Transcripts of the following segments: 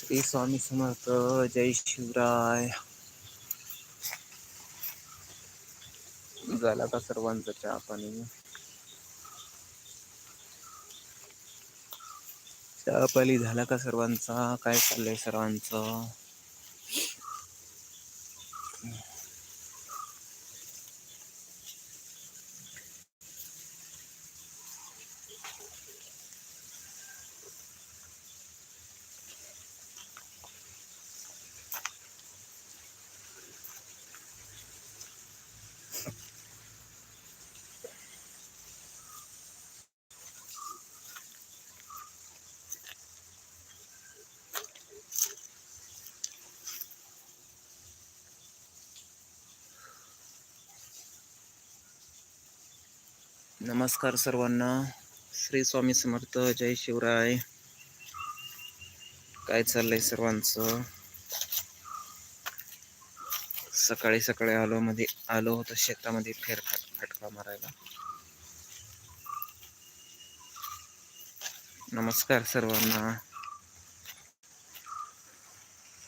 श्री स्वामी समर्थ जय शिवराय. झाला का सर्वांचा चहा पाणी. चहा पाणी झाला का सर्वांचा? काय चाललंय सर्वांचं? नमस्कार सर्वांना. श्री स्वामी समर्थ जय शिवराय. काय चाललंय सर्वांचं? सकाळी सकाळी आलो मध्ये आलो होतो शेतामध्ये फेर फटका मारायला. नमस्कार सर्वांना.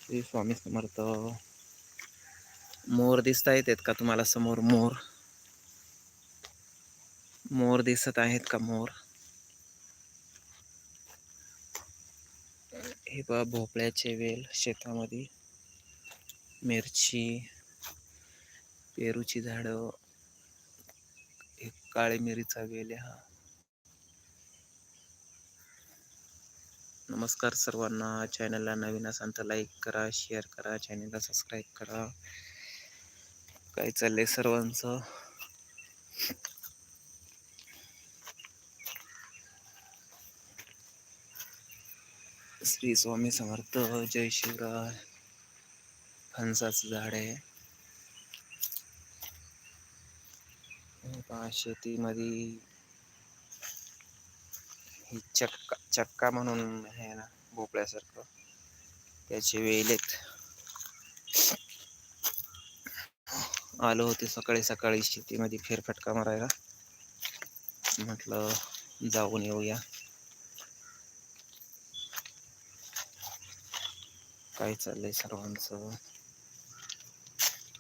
श्री स्वामी समर्थ. मोर दिसता येतात का तुम्हाला समोर मोर? मोर दिसत आहेत का मोर? हे बा भोपळ्याचे वेल शेतामध्ये. मिरची पेरूची झाडं. हे काळे मिरीचा वेल हा. नमस्कार सर्वांना. चॅनलला नवीन असाल तर लाईक करा शेअर करा चॅनलला सबस्क्राईब करा. काय चाललंय सर्वांचं? श्री स्वामी समर्थ जय शिवराय. फणसाचं झाड आहे. शेतीमध्ये ही चक्का चक्का म्हणून आहे ना भोपळ्यासारखं. त्याचे वेलेत आलो होते सकाळी सकाळी शेतीमध्ये फेरफटका मारायला. म्हटलं जाऊन येऊया. काय चाललंय सर्वांचं?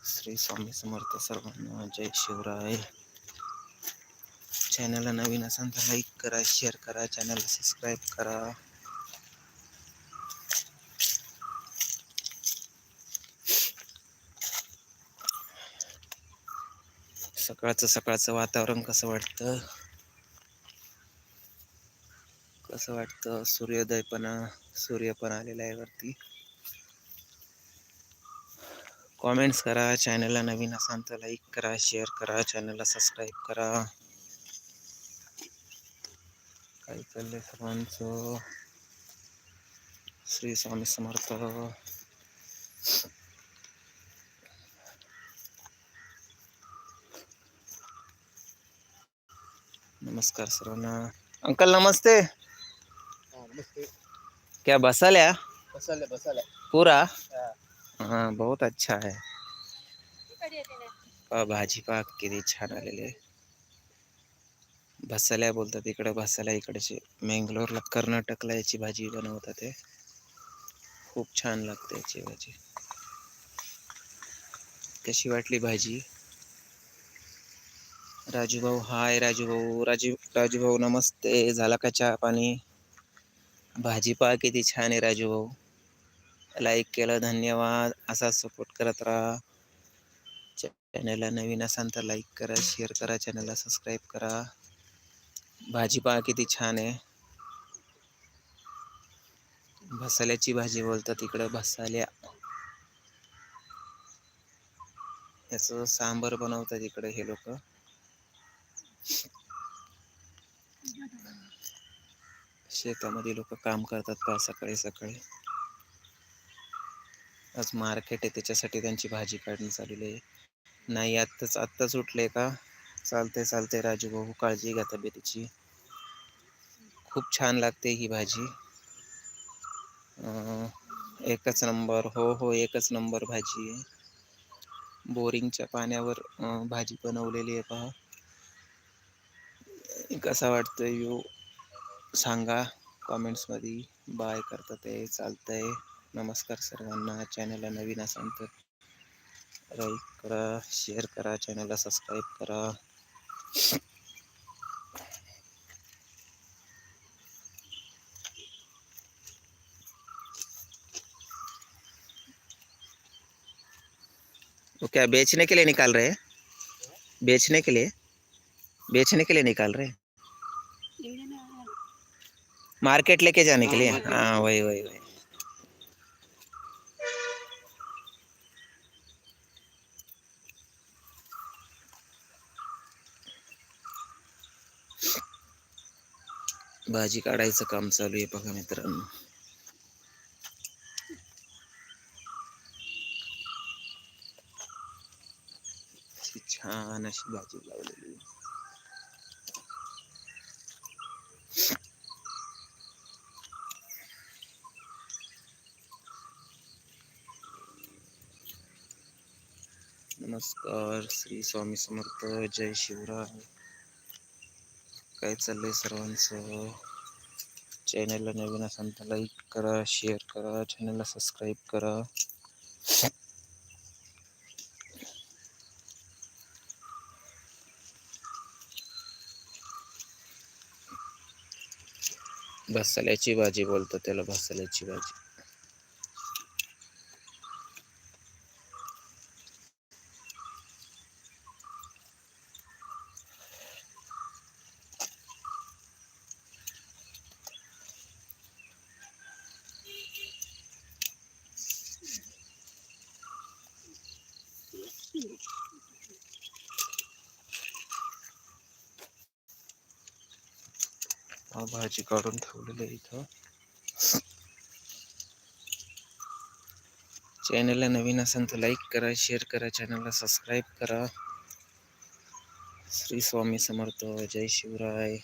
श्री स्वामी समर्थ सर्वांना जय शिवराय. चॅनलला नवीन असाल तर लाईक करा शेअर करा चॅनलला सबस्क्राईब करा. सकाळचं सकाळचं वातावरण कसं वाटतं? कसं वाटतं? सूर्योदय पण सूर्य पण आलेला आहे वरती. कॉमेंट्स करा चॅनलला नवीन असाल तर लाईक करा शेअर करा चॅनलला सबस्क्राईब करा। काय चाललंय सर्वांचं? श्री स्वामी समर्थ। नमस्कार सर्वांना। अंकल नमस्ते। नमस्ते। क्या बसाल्या? बसाले बसाले पूरा? हाँ, बहुत अच्छा है। पहा भाजी पाक किती छान आलेली। आहे भसाल्या बोलतात इकडे भसाल्या इकडचे। मेंगलोरला कर्नाटकला याची भाजी बनवतात ते. खूप छान लागते याची भाजी. कशी वाटली भाजी? राजू भाऊ हाय राजू भाऊ राजू राजू भाऊ नमस्ते. झाला का चहा पाणी? भाजी पहा किती छान आहे राजू भाऊ लाईक केलं धन्यवाद. असा सपोर्ट करत राहा. चॅनलला नवीन असाल तर लाईक करा शेअर करा चॅनलला सबस्क्राईब करा. भाजी पहा किती छान आहे. भसाल्याची भाजी बोलतात इकडं भसाल्या. याचं सांबर बनवतात इकडे हे लोक. शेतामध्ये लोक काम करतात पहा सकाळी सकाळी. आज मार्केट आहे त्याच्यासाठी त्यांची भाजी काढणं चालू आहे. नाही आत्ताच आत्ताच उठले का? चालते चालते राजू भाऊ काळजी घ्या तब्येतीची. खूप छान लागते ही भाजी. एकच नंबर हो हो एकच नंबर भाजी आहे. बोरिंगच्या पाण्यावर भाजी बनवलेली आहे पहा. कसा वाटतोय यू सांगा. कॉमेंट्समध्ये बाय करतात आहे चालतंय. नमस्कार सर्वांना. चॅनलला नवीन असाल तर लाईक करा शेअर करा चॅनलला सबस्क्राईब करा. वो क्या बेचने के लिए निकाल रहे हैं? बेचने के लिए? बेचने के लिए निकाल रहे हैं? मार्केट लेके जाने के लिए? हाँ वही वही वही। भाजी काढायचं काम चालू आहे बघा मित्रांनो. छान अशी भाजी लावलेली नमस्कार श्री स्वामी समर्थ जय शिवराय. काय चाललंय सर्वांचं? चॅनलला नवीन असाल तर लाईक करा शेअर करा चॅनलला सबस्क्राईब करा. भसाल्याची भाजी बोलतो त्याला भसाल्याची भाजी. भाजी काढून इथं. चॅनलला नवीन असेल तर लाईक करा शेअर करा चॅनलला सबस्क्राईब करा. श्री स्वामी समर्थ, जय शिवराय.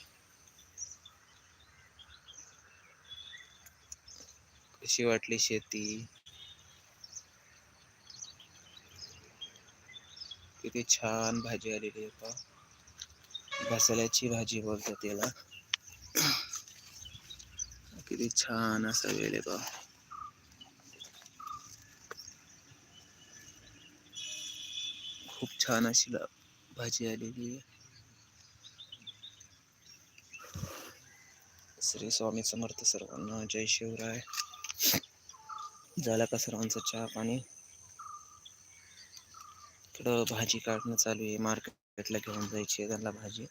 कशी वाटली शेती? किती छान भाजी आहे पहा भाजी बोलतात त्याला किती छान असा वेळ आहे बा खूप छान अशी भाजी आलेली आहे श्री स्वामी समर्थ सर्वांना जय शिवराय झाला का सर्वांचा चहा पाणी इकडं भाजी काढणं चालू आहे मार्केटला घेऊन जायची आहे त्यांना भाजी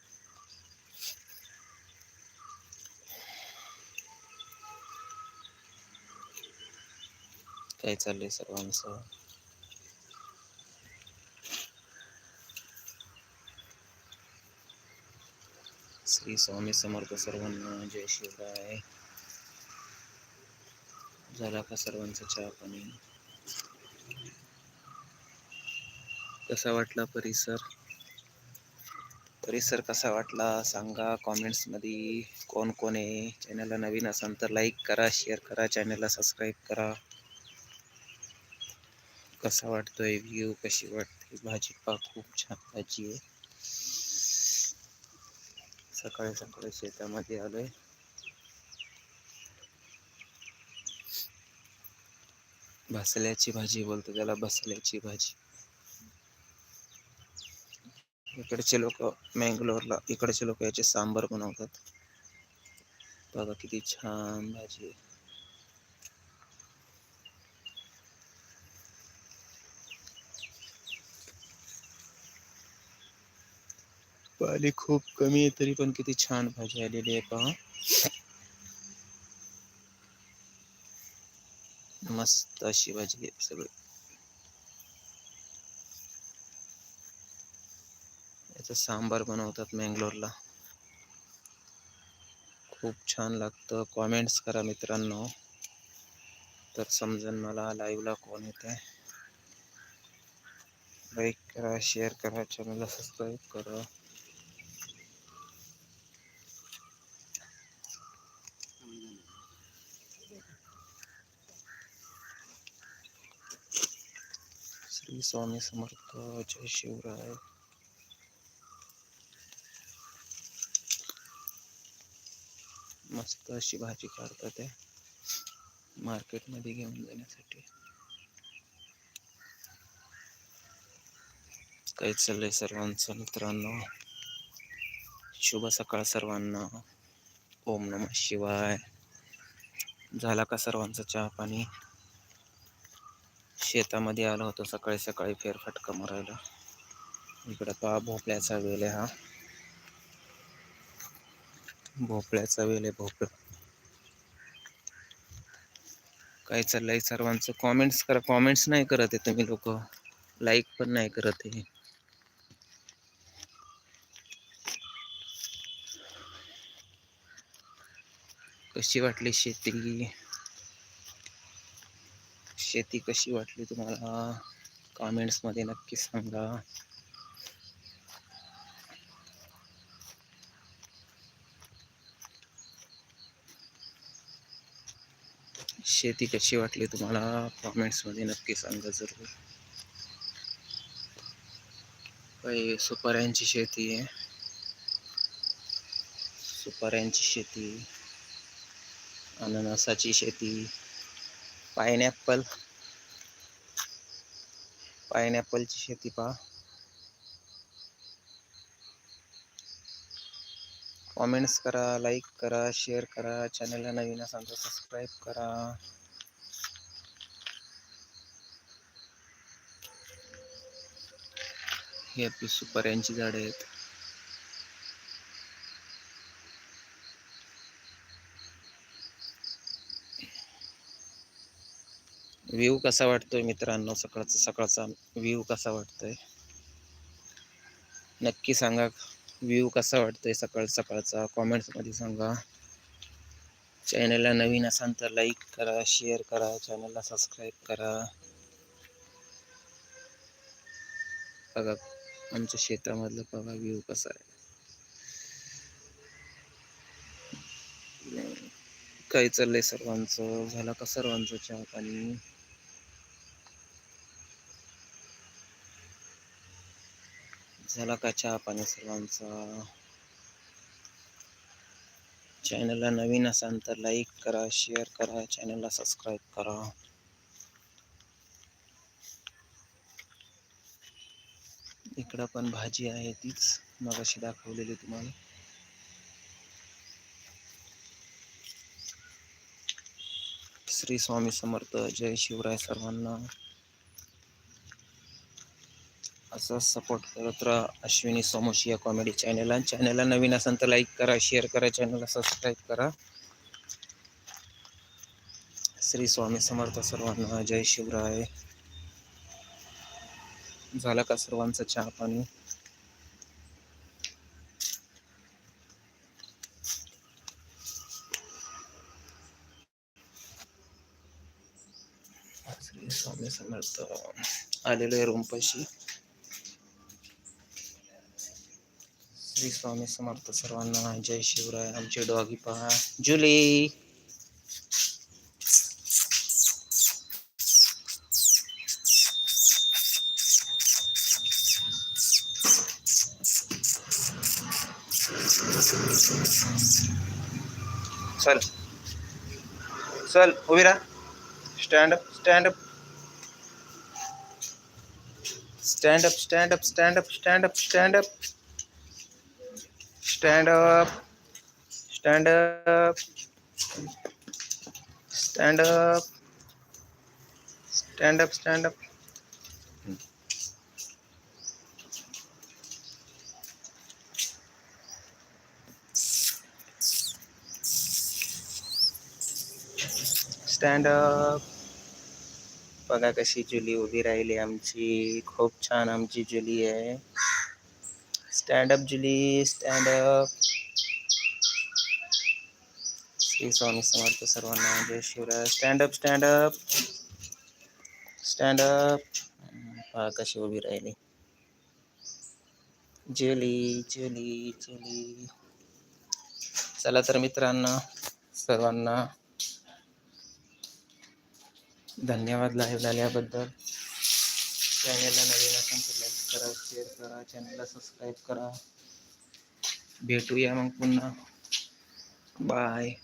काय चाललंय सर्वांचं? श्री स्वामी समर्थ सर्वांना जय शिवराय. झाला का सर्वांचा चहा पाणी? कसा वाटला परिसर? परिसर कसा वाटला सांगा कॉमेंट्समध्ये कोण कोण आहे? चॅनलला नवीन असाल तर लाईक करा शेअर करा चॅनलला सबस्क्राईब करा. कसा वाटतोय? व्ह्यू कशी वाटते भाजी पा खूप छान भाजी आहे. सकाळी सकाळी शेतामध्ये बसल्याची भाजी बोलतो त्याला भाजी. इकडचे लोक मँगलोरला इकडचे लोक याचे सांबर बनवतात. बघा किती छान भाजी आहे. पाणी खूप कमी आहे तरी पण किती छान भाजी आलेली आहे पहा. मस्त अशी भाजी आहे सगळी. याचा सांबार बनवतात मँगलोरला. खूप छान लागतं. कॉमेंट्स करा मित्रांनो. तर समजेल मला लाईव्हला कोण येते लाईक करा शेअर करा चॅनलला सबस्क्राईब करा श्री स्वामी समर्थ जय शिवराय मस्त अशी भाजी काढतात आहे मार्केटमध्ये घेऊन जाण्यासाठी काही चाललंय सर्वांचं मित्रांनो शुभ सकाळ सर्वांना. ओम नम शिवाय. झाला का सर्वांचा चहा पाणी? शेतामध्ये आलो होतो सकाळी सकाळी फेरफटका मारायला. इकडं पहा भोपळ्याचा वेल आहे हा. भोपळ्याचा वेल आहे भोपळा. काय चाललंय सर्वांचं? कॉमेंट्स करा. कॉमेंट्स नाही करत आहे तुम्ही लोक. लाईक पण नाही करत आहे. कशी वाटली शेती? शेती कशी वाटली तुम्हाला? कॉमेंट्समध्ये नक्की सांगा. शेती कशी वाटली तुम्हाला? कॉमेंट्समध्ये नक्की सांगा जरूर. काही सुपाऱ्यांची शेती आहे. सुपाऱ्यांची शेती. अननसाची शेती. पायनॅपल. पायनॅपलची शेती पहा. कॉमेंट्स करा लाईक करा शेअर करा. चॅनलला नवीन असाल तर सबस्क्राईब करा. ही आपली सुपाऱ्यांची झाडे आहेत. व्ह्यू कसा वाटतोय मित्रांनो? सकाळचा सकाळचा व्ह्यू कसा वाटतोय? नक्की सांगा. व्ह्यू कसा वाटतोय सकाळ सकाळचा? कॉमेंट्समध्ये सांगा. चॅनलला नवीन असाल तर लाईक करा शेअर करा चॅनलला सबस्क्राईब करा. बघा आमच्या शेतामधलं बघा व्ह्यू कसा आहे. काय चाललंय सर्वांचं? झालं का सर्वांचं चहा पाणी? झाला का चहा पाणी सर्वांचा? चॅनलला नवीन असाल तर लाईक करा शेअर करा चॅनलला सबस्क्राईब करा. इकडं पण भाजी आहे तीच मगाशी दाखवलेली तुम्हाला. श्री स्वामी समर्थ जय शिवराय सर्वांना. असा सपोर्ट करत राहा. अश्विनी सोमोशी या कॉमेडी चॅनलला चॅनलला नवीन असेल तर लाईक करा शेअर करा चॅनलला सबस्क्राईब करा. श्री स्वामी समर्थ सर्वांना जय शिवराय. झाला का सर्वांचं चहा पाणी? श्री स्वामी समर्थ. आलेलो आहे रूमपाशी. श्री स्वामी समर्थ सर्वांना जय शिवराय आमचे डॉगी पहा जुली चल चल उभी राहा stand up stand up stand up stand up stand up stand up stand up stand up stand up stand up stand up stand up stand up बघा कशी जुली उभी राहिली आमची. खूप छान आमची जुली आहे. Stand up Julie stand up Shri Swami Samarth सर्वांना जय Shivray stand up stand up stand up पहा कशी उभी राहिली. जुली जुली जुली चला तर मित्रांना सर्वांना धन्यवाद लाईव्ह झाल्याबद्दल चॅनेलला नवीन असेल तर लाईक करा शेअर करा चॅनलला सबस्क्राईब करा. भेटूया मग पुन्हा. बाय